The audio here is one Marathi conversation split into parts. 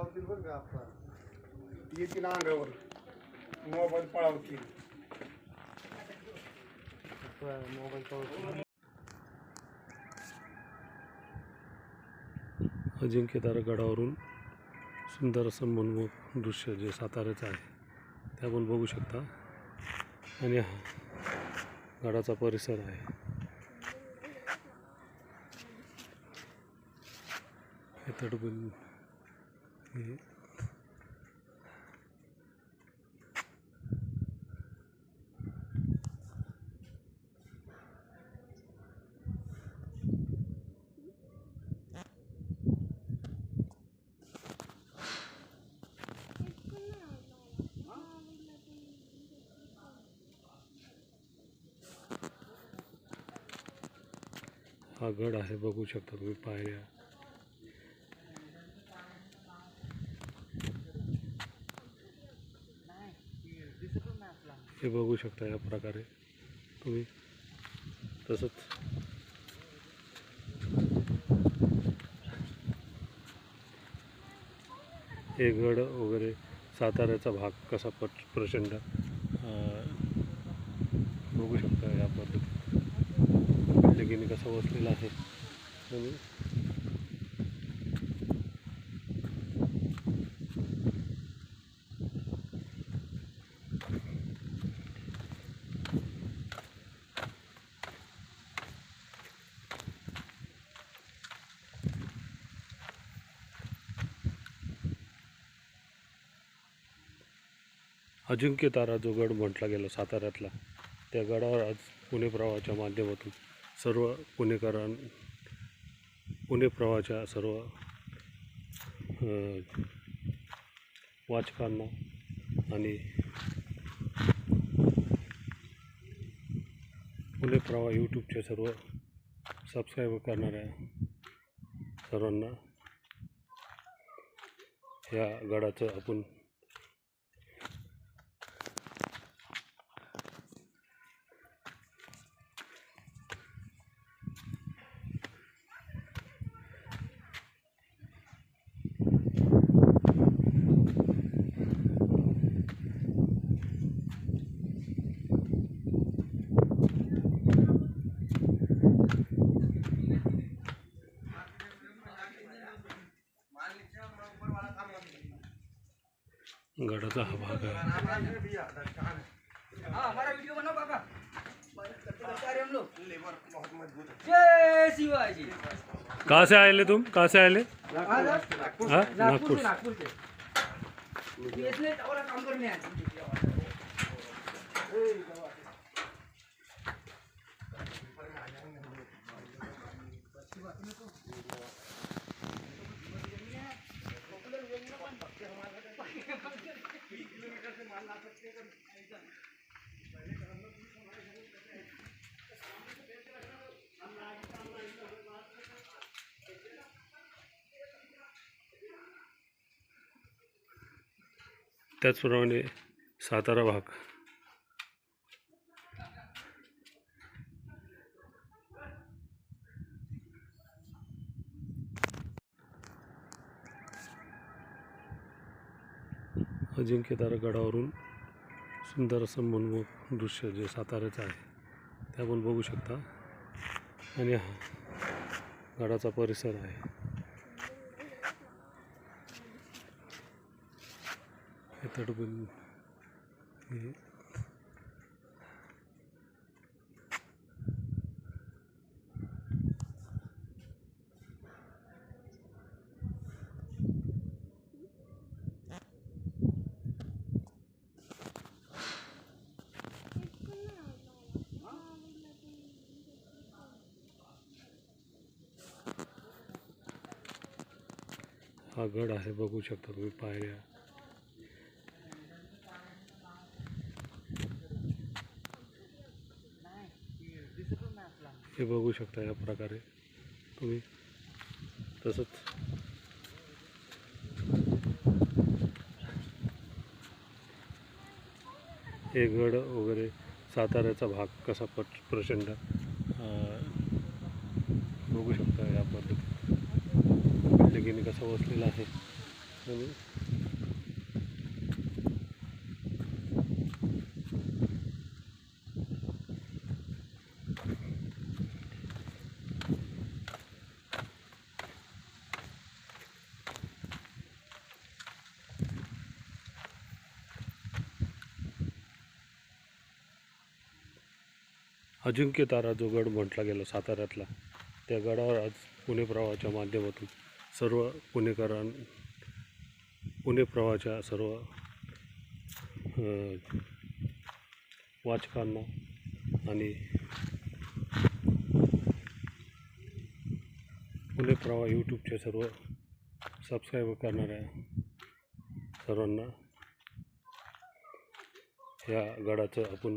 पळावतील बरं का आपण? येतील अंगावर. मोबाईल पळावतील. मोबाईल पळावतील. अजिंक्यतारा गडावरून सुंदर असं मनमोहक दृश्य जे साताऱ्याचं आहे ते आपण बघू शकता. आणि हा गडाचा परिसर आहे. हे तटबंद हा गड आहे बघू शकता तुम्ही पायऱ्या. हे बघू शकता या प्रकारे. तुम्ही तसंच. हे गड वगैरे साताऱ्याचा भाग कसा पट प्रचंड बघू शकता या पद्धतीत. लगीने कसा वसलेला आहे. तुम्ही अजिंक्य तारा जो गड म्हटला गेला साताऱ्यातला त्या गडावर आज पुणे प्रवाहाच्या माध्यमातून सर्व पुणेकरां पुणे प्रवाहाच्या सर्व वाचकांना आणि पुणे प्रवाह यूट्यूबच्या सर्व सबस्क्राईब करणाऱ्या सर्वांना या गडाचं आपण गडाचा हा भाग आहे. हाँ कहाँ से आए ले तुम? कहाँ से आए ले हाँ नागपुर नागपुर से नागपुर से बीएसएनएल वाला काम करने आए त्याचप्रमाणे सातारा भाग अजिंक्यतारा गडावरून सुंदर असं मनमोहक दृश्य जे साताऱ्याचं आहे ते आपण बघू शकता. आणि हा गडाचा परिसर आहे. हे तटबंद हा गड आहे बघू शकता तुम्ही पायऱ्या. हे बघू शकता या प्रकारे तुम्ही. तसंच. हे गड वगैरे साताऱ्याचा भाग कसा पट प्रचंड बघू शकता या पद्धतीत. लगीने कसा वसलेला आहे. आणि अजिंक्य तारा जो गड म्हटला गेला साताऱ्यातला त्या गडावर आज पुणे प्रवाहाच्या माध्यमातून सर्व पुणेकरां पुणे प्रवाहाच्या सर्व वाचकांना आणि पुणे प्रवाह यूट्यूबच्या सर्व सबस्क्राईब करणाऱ्या सर्वांना या गडाचं आपण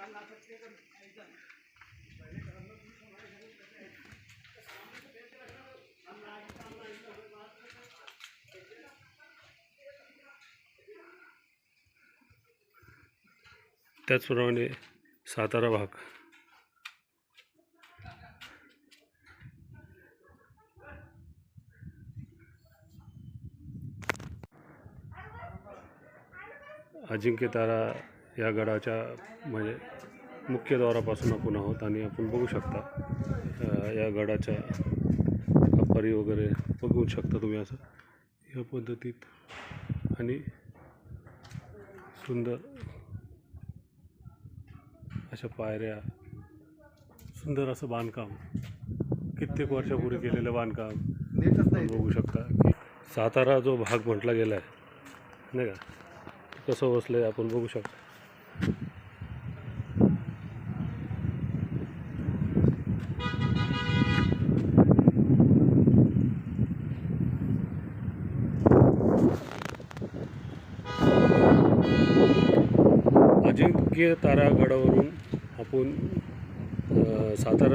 जय शिवाजी कहाँ से आए ले तुम कहाँ से आए ले हाँ, सर? हाँ नागपुर नागपुर से नागपुर से ये इसलिए टावर का काम करने आए त्याचप्रमाणे सातारा भाग अजिंक्य तारा या गडाच्या म्हणजे मुख्य द्वारापासून आपण आहोत आणि आपण बघू शकता या गडाच्या कपारी वगैरे बघू शकता तुम्ही असं. या पद्धतीत आणि सुंदर अशा पायऱ्या सुंदर असं बांधकाम कित्येक वर्षापूर्वी केलेलं बांधकाम आपण बघू शकता की सातारा जो भाग म्हटला गेला आहे नाही का? कसं बसलं आहे आपण बघू शकता. अजिंक्य तारा गडावरून आपण सातारा